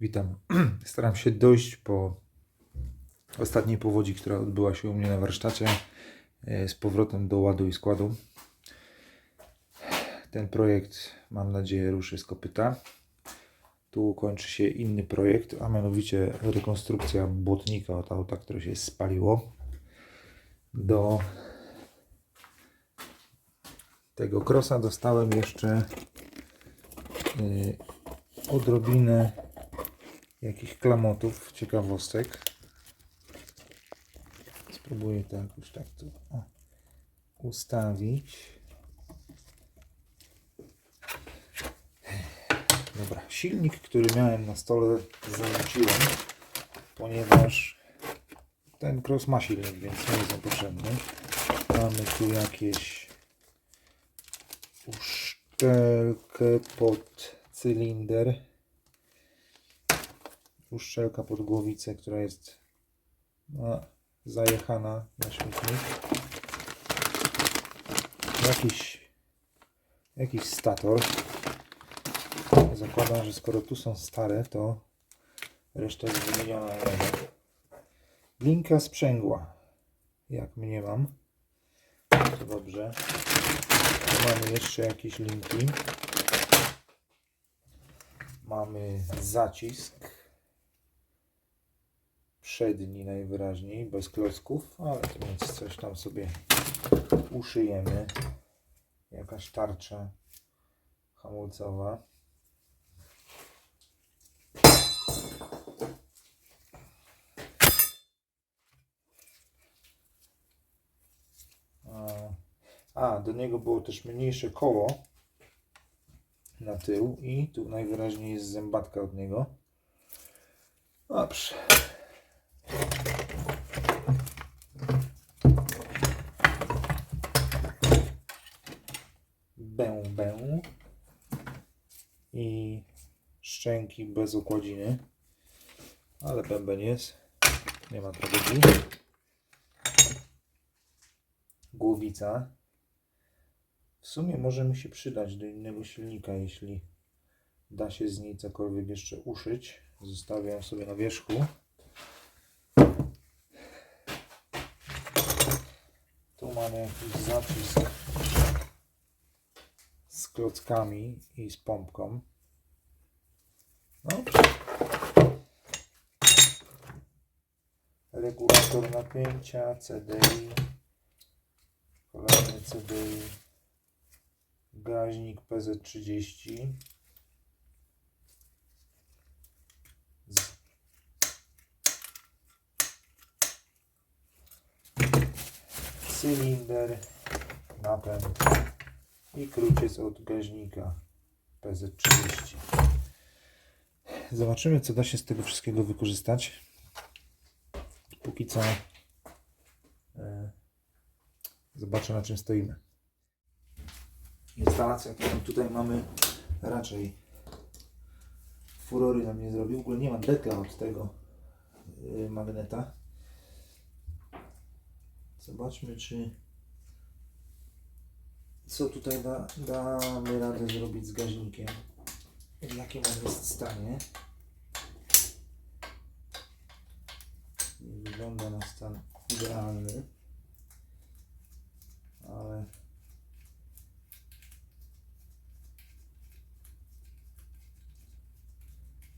Witam. Staram się dojść po ostatniej powodzi, która odbyła się u mnie na warsztacie e, z powrotem do ładu i składu. Ten projekt, mam nadzieję, ruszy z kopyta. Tu kończy się inny projekt, a mianowicie rekonstrukcja błotnika od auta, które się spaliło. Do tego krosa dostałem jeszcze y, odrobinę jakichś klamotów, ciekawostek. Spróbuję to jakoś tak tu o, ustawić. Dobra, silnik, który miałem na stole zarzuciłem, ponieważ ten cross ma silnik, więc nie jest on potrzebny. Mamy tu jakieś uszczelkę pod cylinder uszczelka pod głowicę, która jest no, zajechana na śmietnik. Jakiś, jakiś stator. Zakładam, że skoro tu są stare, to reszta jest wymieniona. Linka sprzęgła, jak mniemam. To dobrze. Tu mamy jeszcze jakieś linki. Mamy zacisk przedni najwyraźniej, bez klocków, ale to nic, coś tam sobie uszyjemy. Jakaś tarcza hamulcowa. A, do niego było też mniejsze koło na tył i tu najwyraźniej jest zębatka od niego. Dobrze. Bębę i szczęki bez okładziny, ale bęben jest, nie ma tragedii. Głowica. W sumie może mi się przydać do innego silnika, jeśli da się z niej cokolwiek jeszcze uszyć. Zostawiam sobie na wierzchu. Tu mamy jakiś z klockami i z pompką. No. Regulator napięcia, CDI, kolejny CDI, gaźnik PZ30. cylinder, napęd i kruciec od gaźnika PZ30. Zobaczymy, co da się z tego wszystkiego wykorzystać. Póki co e, zobaczę, na czym stoimy. Instalacja, którą tutaj mamy, raczej furory nam nie zrobił. W ogóle nie ma dekla od tego e, magneta. Zobaczmy, czy co tutaj da, damy radę zrobić z gaźnikiem. W jakim on jest stanie. Nie wygląda na stan idealny, ale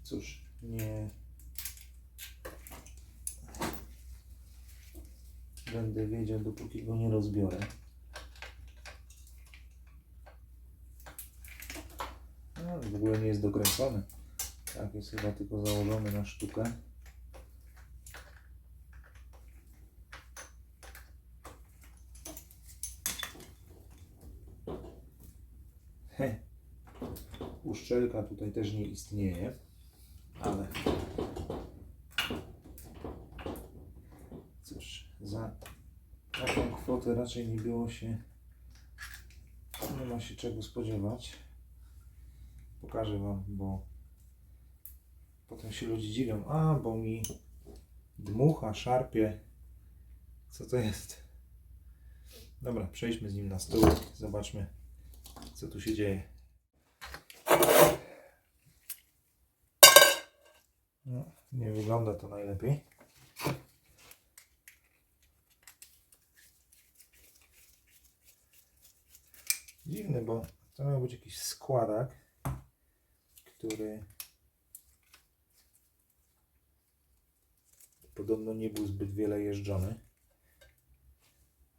cóż, nie będę wiedział, dopóki go nie rozbiorę. No, w ogóle nie jest dokręcony. Tak, jest chyba tylko założony na sztukę. Uszczelka tutaj też nie istnieje, ale cóż, za taką kwotę raczej nie było się, nie ma się czego spodziewać. Pokażę Wam, bo potem się ludzie dziwią, a bo mi dmucha, szarpie. Co to jest? Dobra, przejdźmy z nim na stół, zobaczmy co tu się dzieje. No, nie wygląda to najlepiej. Dziwne, bo to miał być jakiś składak, który podobno nie był zbyt wiele jeżdżony.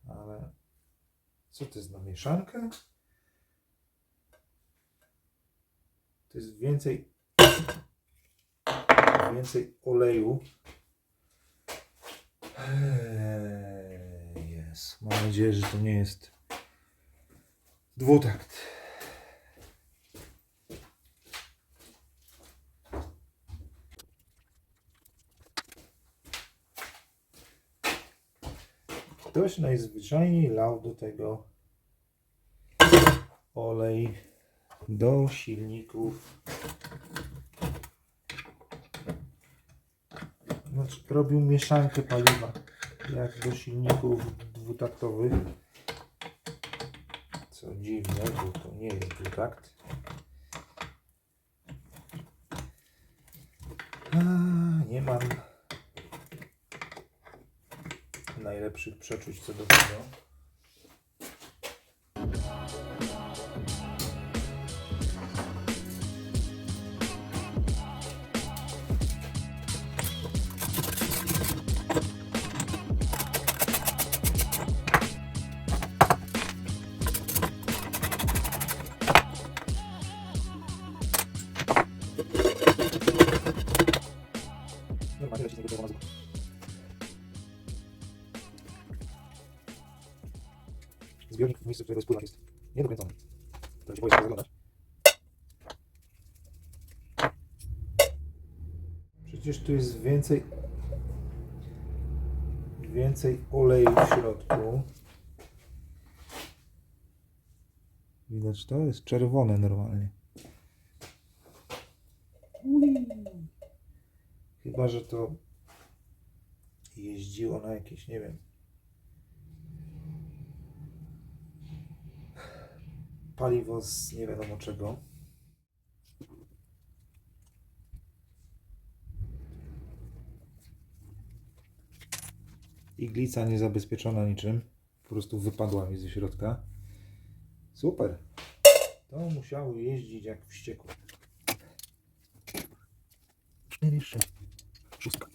Ale co to jest na mieszankę? To jest więcej więcej oleju. Eee, Jest. Mam nadzieję, że to nie jest dwutakt. Ktoś najzwyczajniej lał do tego olej do silników Znaczy, robił mieszankę paliwa jak do silników dwutaktowych. Co dziwne, bo to nie jest dwutakt. A, nie mam najlepszych przeczuć co do tego. Tu jest więcej więcej oleju w środku. Widać to? Jest czerwone normalnie. Chyba, że to jeździło na jakieś, nie wiem. Paliwo z nie wiadomo czego. Iglica niezabezpieczona niczym. Po prostu wypadła mi ze środka. Super. To musiało jeździć jak wściekłe. 4, 6, szóstka.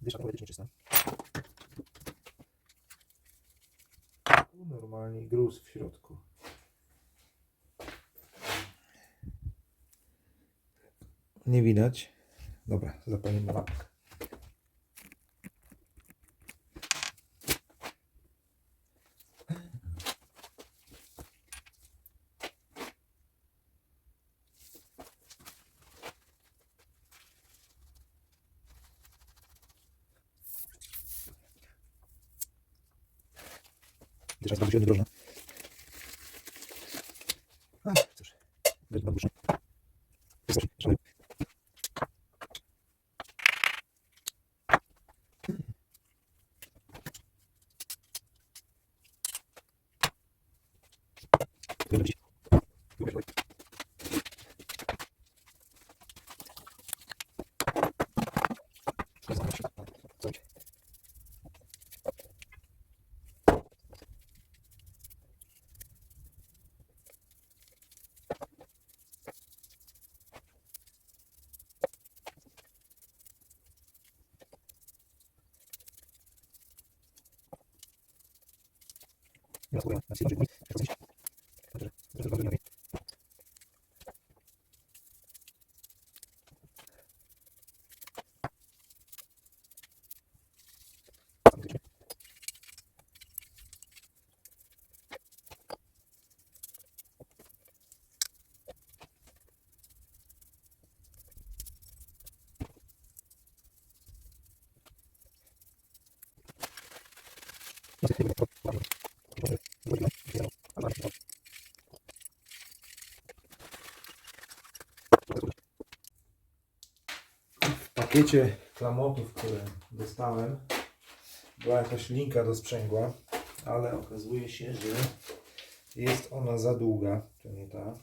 Dysza teoretycznie czysta. Normalnie gruz w środku. Nie widać. Dobra, zapalimy lampkę. Dysza jest bardzo silnie drożna. A, cóż. Będzie bardzo Wystarczy. Szalej. Tyle leci. Lubię olej. Zamknę się. Co idzie? Nie ma na chwilę, żeby jak coś. Także, żeby bardzo lepiej. Faktycznie. Niestety, nie wiem, to- Może wróćmy, nie wiem, ale bardzo dobrze. W pakiecie klamotów, które dostałem, była jakaś linka do sprzęgła, ale okazuje się, że Jest ona za długa, to nie ta.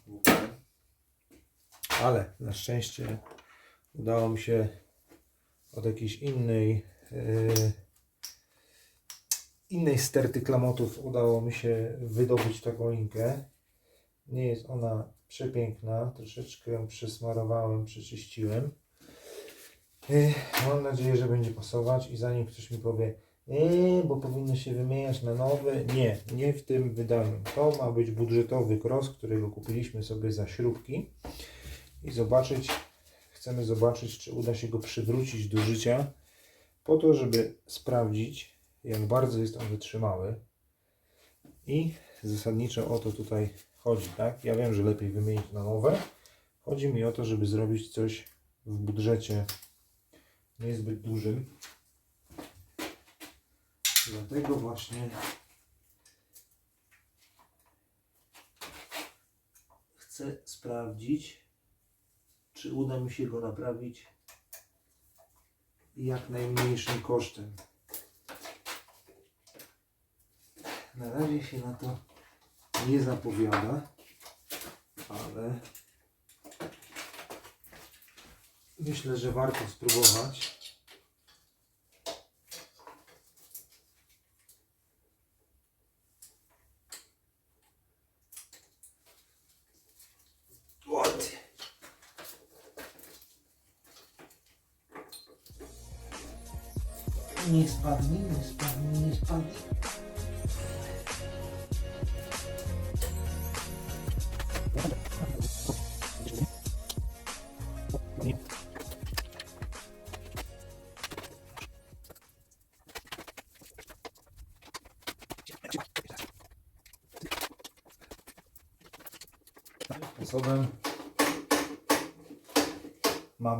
Ale na szczęście udało mi się od jakiejś innej yy, innej sterty klamotów udało mi się wydobyć taką linkę. Nie jest ona przepiękna, troszeczkę ją przesmarowałem, przeczyściłem. Yy, Mam nadzieję, że będzie pasować i zanim ktoś mi powie, nie, bo powinno się wymieniać na nowe. Nie, nie w tym wydaniu. To ma być budżetowy cross, którego kupiliśmy sobie za śrubki i zobaczyć, chcemy zobaczyć, czy uda się go przywrócić do życia po to, żeby sprawdzić, jak bardzo jest on wytrzymały i zasadniczo o to tutaj chodzi, tak? Ja wiem, że lepiej wymienić na nowe. Chodzi mi o to, żeby zrobić coś w budżecie niezbyt dużym. Dlatego właśnie chcę sprawdzić, czy uda mi się go naprawić jak najmniejszym kosztem. Na razie się na to nie zapowiada, ale myślę, że warto spróbować. Nie spadnie, nie spadnie, nie spadnie.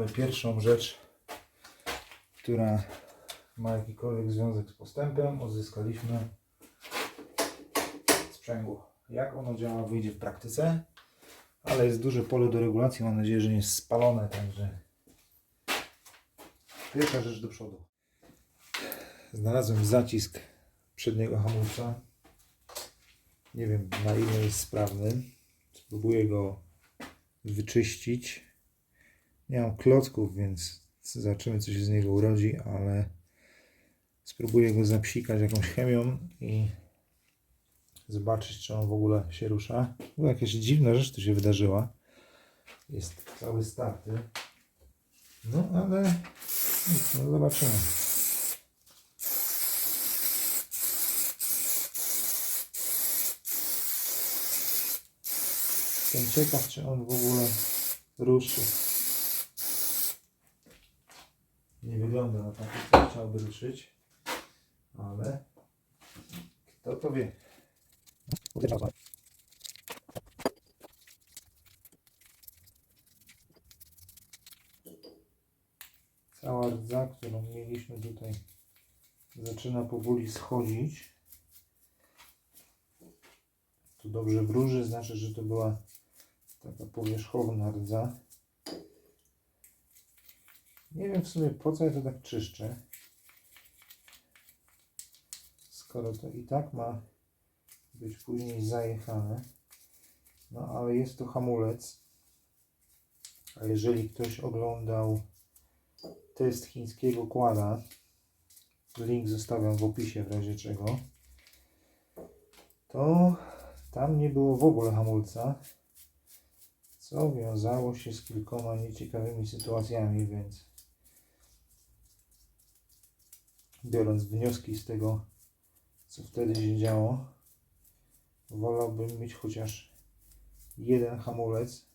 Pierwszą rzecz, która ma jakikolwiek związek z postępem. Odzyskaliśmy sprzęgło. Jak ono działa, wyjdzie w praktyce, ale jest duże pole do regulacji. Mam nadzieję, że nie jest spalone, także pierwsza rzecz do przodu. Znalazłem zacisk przedniego hamulca. Nie wiem na ile jest sprawny. Spróbuję go wyczyścić. Nie mam klocków, więc zobaczymy co się z niego urodzi, ale spróbuję go zapsikać jakąś chemią i zobaczyć czy on w ogóle się rusza. Bo jakaś dziwna rzecz tu się wydarzyła. Jest cały starty. No ale no zobaczymy. Jestem ciekaw, czy on w ogóle ruszy. Nie wygląda na takie, co chciałby ruszyć, ale kto to wie. Cała rdza, którą mieliśmy tutaj, zaczyna powoli schodzić. Tu dobrze wróży, znaczy, że to była taka powierzchowna rdza. Nie wiem w sumie po co ja to tak czyszczę. Skoro to i tak ma być później zajechane. No ale jest to hamulec. A jeżeli ktoś oglądał test chińskiego kłada, link zostawiam w opisie w razie czego, to tam nie było w ogóle hamulca, co wiązało się z kilkoma nieciekawymi sytuacjami, więc biorąc wnioski z tego, co wtedy się działo, wolałbym mieć chociaż jeden hamulec,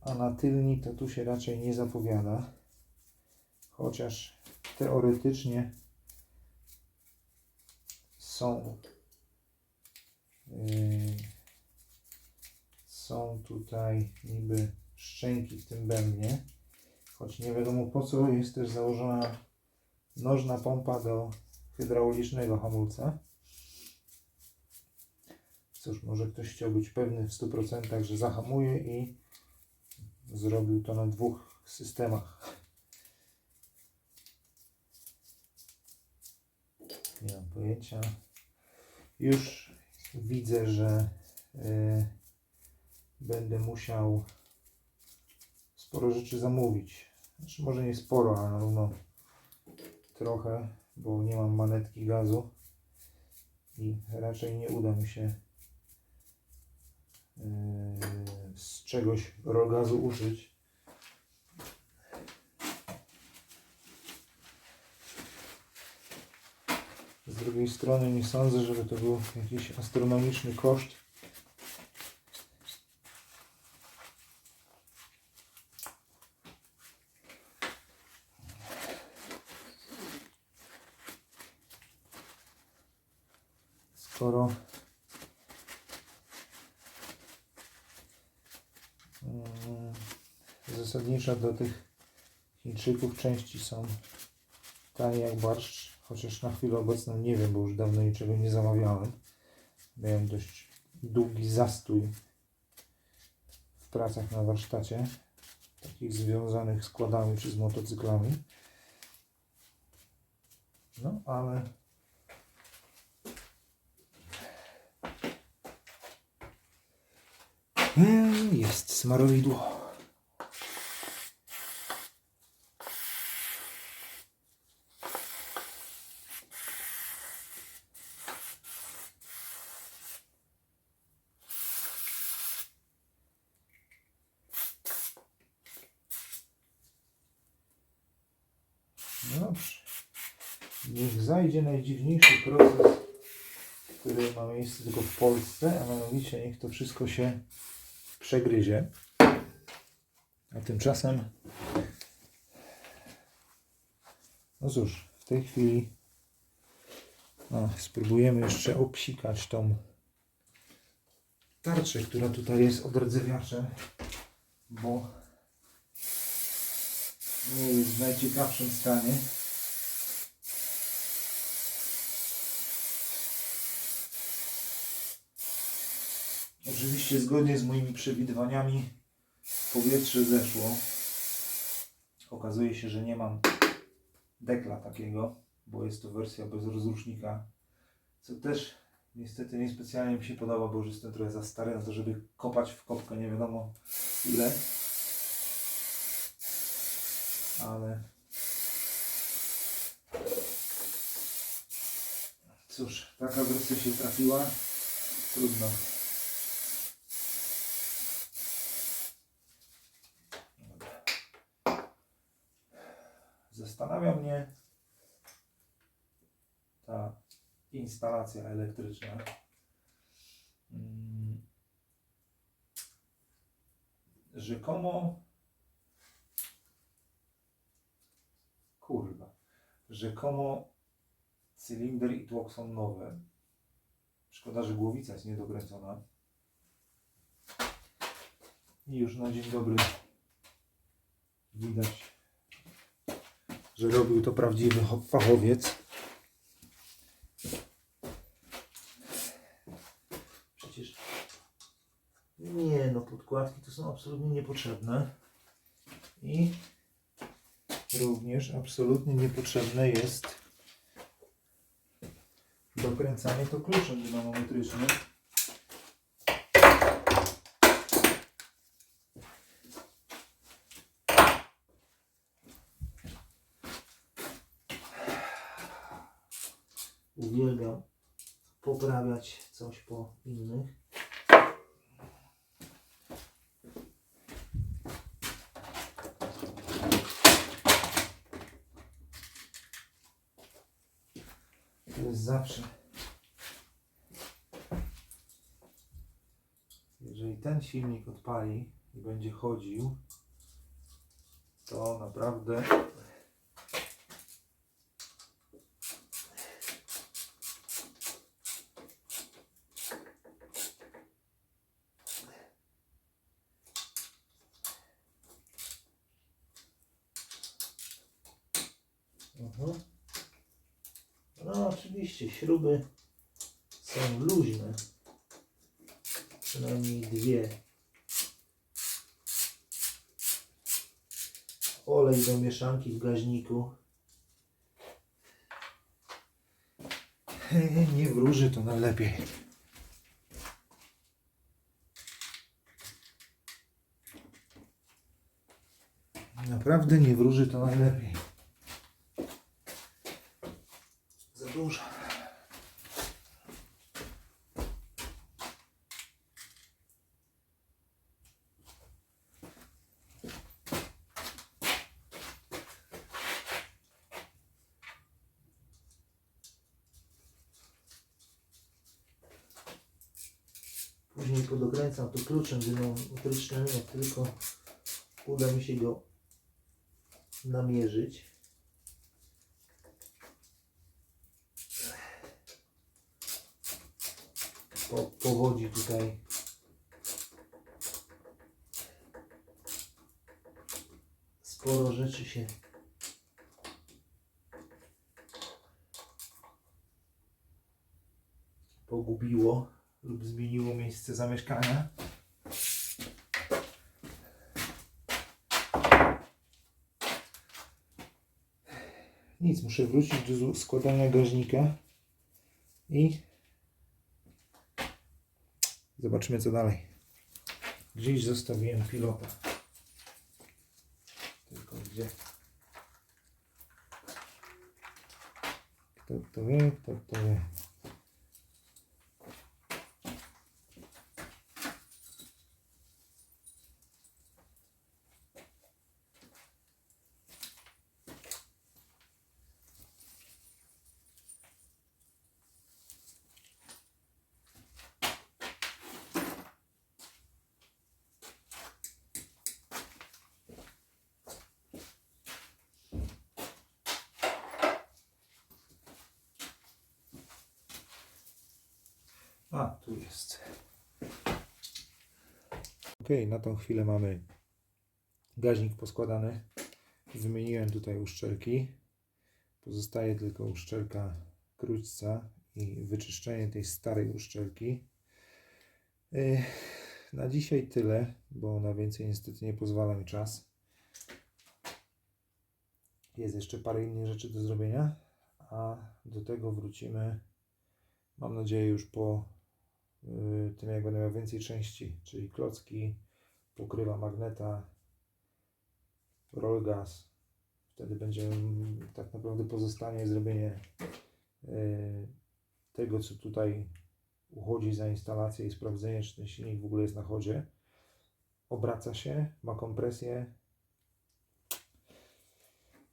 a na tylni to tu się raczej nie zapowiada, chociaż teoretycznie są Yy, są tutaj niby szczęki w tym bębnie, choć nie wiadomo po co jest też założona nożna pompa do hydraulicznego hamulca. Cóż, może ktoś chciał być pewny w 100%, że zahamuje i zrobił to na dwóch systemach. Nie mam pojęcia. Już widzę, że y, będę musiał sporo rzeczy zamówić. Znaczy może nie sporo, ale na pewno trochę, bo nie mam manetki gazu i raczej nie uda mi się y, z czegoś rogazu uszyć. Z drugiej strony nie sądzę, żeby to był jakiś astronomiczny koszt. Skoro mm, zasadniczo do tych Chińczyków części są tanie jak barszcz, chociaż na chwilę obecną nie wiem, bo już dawno niczego nie zamawiałem. Miałem dość długi zastój w pracach na warsztacie, takich związanych z kładami czy z motocyklami. No, ale Mm, jest smarowidło. No Dobrze. Zajdzie najdziwniejszy proces, który ma miejsce tylko w Polsce, a mianowicie niech to wszystko się przegryzie. A tymczasem, no cóż, w tej chwili no, spróbujemy jeszcze obsikać tą tarczę, która tutaj jest odrdzewiaczem, bo nie jest w najciekawszym stanie. Oczywiście zgodnie z moimi przewidywaniami powietrze zeszło. Okazuje się, że nie mam dekla takiego, bo jest to wersja bez rozrusznika, co też niestety niespecjalnie mi się podoba, bo już jestem trochę za stary na to, żeby kopać w kopkę nie wiadomo ile. Ale cóż, taka wersja się trafiła. Trudno. Zastanawia mnie ta instalacja elektryczna. Mm. Rzekomo kurwa, rzekomo cylinder i tłok są nowe. Szkoda, że głowica jest niedokręcona. I już na dzień dobry widać, że robił to prawdziwy ho- fachowiec. Przecież nie, no podkładki to są absolutnie niepotrzebne. I również absolutnie niepotrzebne jest dokręcanie to kluczem dynamometrycznym. Uwielbiam poprawiać coś po innych. To jest zawsze. Jeżeli ten silnik odpali i będzie chodził, to naprawdę Oczywiście śruby są luźne, przynajmniej dwie. Olej do mieszanki w gaźniku. Nie wróży to najlepiej. Naprawdę nie wróży to najlepiej. Później podokręcam to kluczem dynamometrycznym, jak tylko uda mi się go namierzyć. Po, powodzi tutaj sporo rzeczy się pogubiło lub zmieniło miejsce zamieszkania. Nic, muszę wrócić do składania gaźnika i zobaczymy co dalej. Gdzieś zostawiłem pilota. Tylko gdzie? Kto to wie, kto to wie. A, tu jest. Ok, na tą chwilę mamy gaźnik poskładany. Wymieniłem tutaj uszczelki. Pozostaje tylko uszczelka krótca i wyczyszczenie tej starej uszczelki. Na dzisiaj tyle, bo na więcej niestety nie pozwala mi czas. Jest jeszcze parę innych rzeczy do zrobienia, a do tego wrócimy, mam nadzieję, już po tym, jak będę miał więcej części, czyli klocki, pokrywa magneta, rollgas. Wtedy będzie tak naprawdę pozostanie zrobienie yy, tego, co tutaj uchodzi za instalację i sprawdzenie, czy ten silnik w ogóle jest na chodzie. Obraca się, ma kompresję.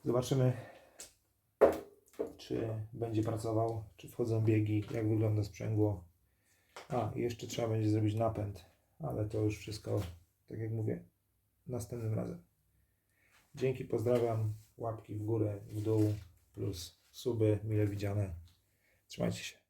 Zobaczymy, czy będzie pracował, czy wchodzą biegi, jak wygląda sprzęgło. A, i jeszcze trzeba będzie zrobić napęd, ale to już wszystko, tak jak mówię, następnym razem. Dzięki, pozdrawiam. Łapki w górę, w dół, plus suby mile widziane. Trzymajcie się.